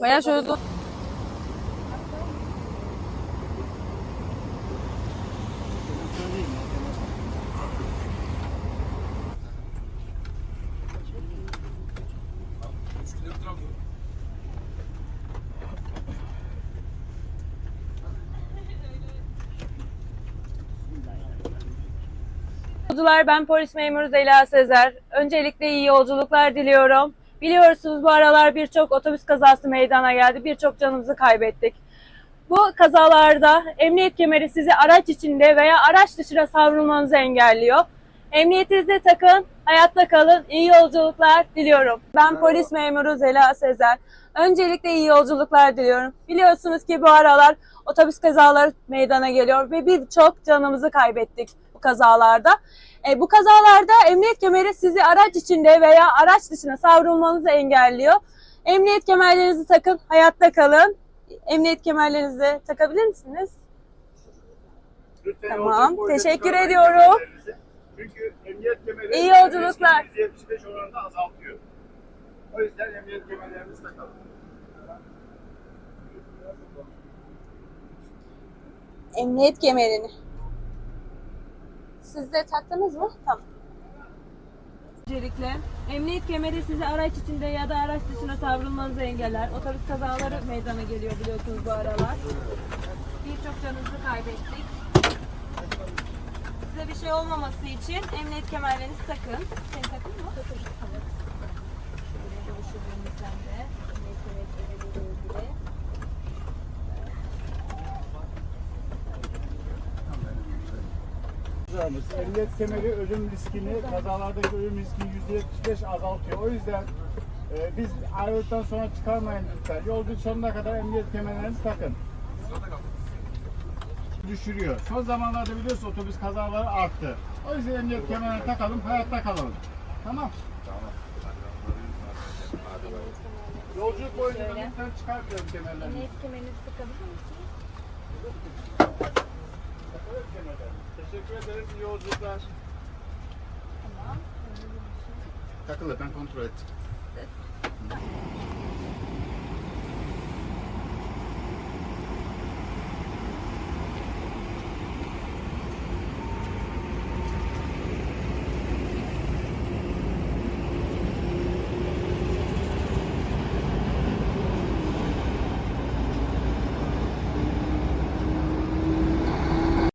Bayağı şöyle dur. Yolcular ben polis memuru Zeyla Sezer. Öncelikle iyi yolculuklar diliyorum. Biliyorsunuz bu aralar birçok otobüs kazası meydana geldi. Birçok canımızı kaybettik. Bu kazalarda emniyet kemeri sizi araç içinde veya araç dışına savrulmanızı engelliyor. Emniyetinizi takın, hayatta kalın, iyi yolculuklar diliyorum. Ben polis memuru Zela Sezer. Öncelikle iyi yolculuklar diliyorum. Biliyorsunuz ki bu aralar otobüs kazaları meydana geliyor ve birçok canımızı kaybettik bu kazalarda. E, bu kazalarda emniyet kemeri sizi araç içinde veya araç dışına savrulmanızı engelliyor. Emniyet kemerlerinizi takın, hayatta kalın. Emniyet kemerlerinizi takabilir misiniz? Lütfen Tamam, teşekkür ediyorum. Çünkü emniyet kemeri İyi yolculuklar. riski %75 oranında azaltıyor. O yüzden emniyet kemerlerimizi takalım. Emniyet kemerini. Siz de taktınız mı? Tamam. Öncelikle emniyet kemeri sizi araç içinde ya da araç dışına savrulmanızı engeller. Otobüs kazaları meydana geliyor biliyorsunuz bu aralar. Birçok canınızı kaybettik. Size bir şey olmaması için emniyet kemerlerinizi takın. Seni takın mı? Tamam. Şöyle sen de. Emniyet kemerleriyle Emniyet kemeri ölüm riskini, kazalardaki ölüm riskini %75 azaltıyor. O yüzden e, biz ayrıldıktan sonra çıkarmayın lütfen. Yolculuk sonuna kadar emniyet kemerlerinizi takın. Düşürüyor. Son zamanlarda biliyorsunuz otobüs kazaları arttı. O yüzden emniyet kemerini takalım, hayatta kalalım. Tamam. Yolculuk boyunca lütfen çıkartmayalım kemerlerini. Emniyet kemerinizi takabilir misiniz? Evet kemerlerinizi. Teşekkür yolculuklar. Tamam. Takılı ben kontrol ettim.